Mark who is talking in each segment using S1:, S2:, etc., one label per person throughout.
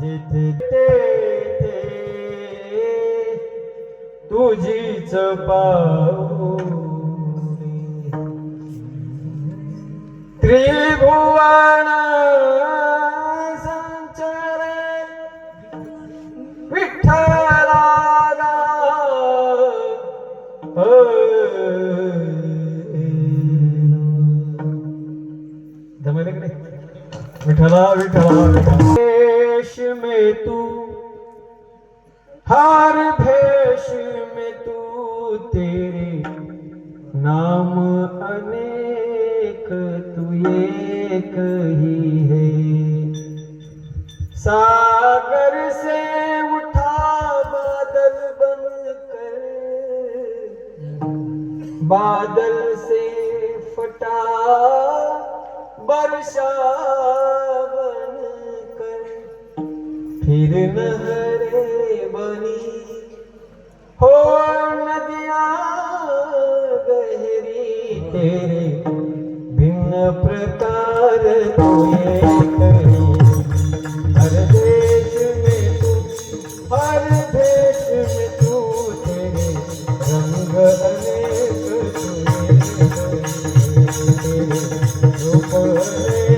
S1: जिथे तेथे तुझीच पाऊली. त्रिभुवन विठला विठला भेष में तू, हर भेष में तू, तेरे नाम अनेक, तू एक ही है। सागर से बादल से फटा वर्षा बनकर फिर नहरे बनी हो नदिया गहरी, तेरे भिन्न प्रकार तू ही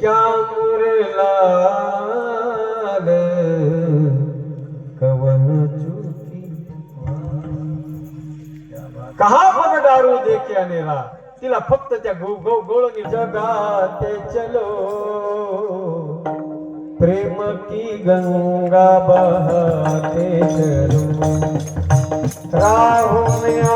S1: क्या कवन चुकी कहा बघ दारू देखे अनेरा? तिला फक्त त्या गो गो गोळणी जगाते चलो। प्रेम की गंगा बहाते चलो। राहु में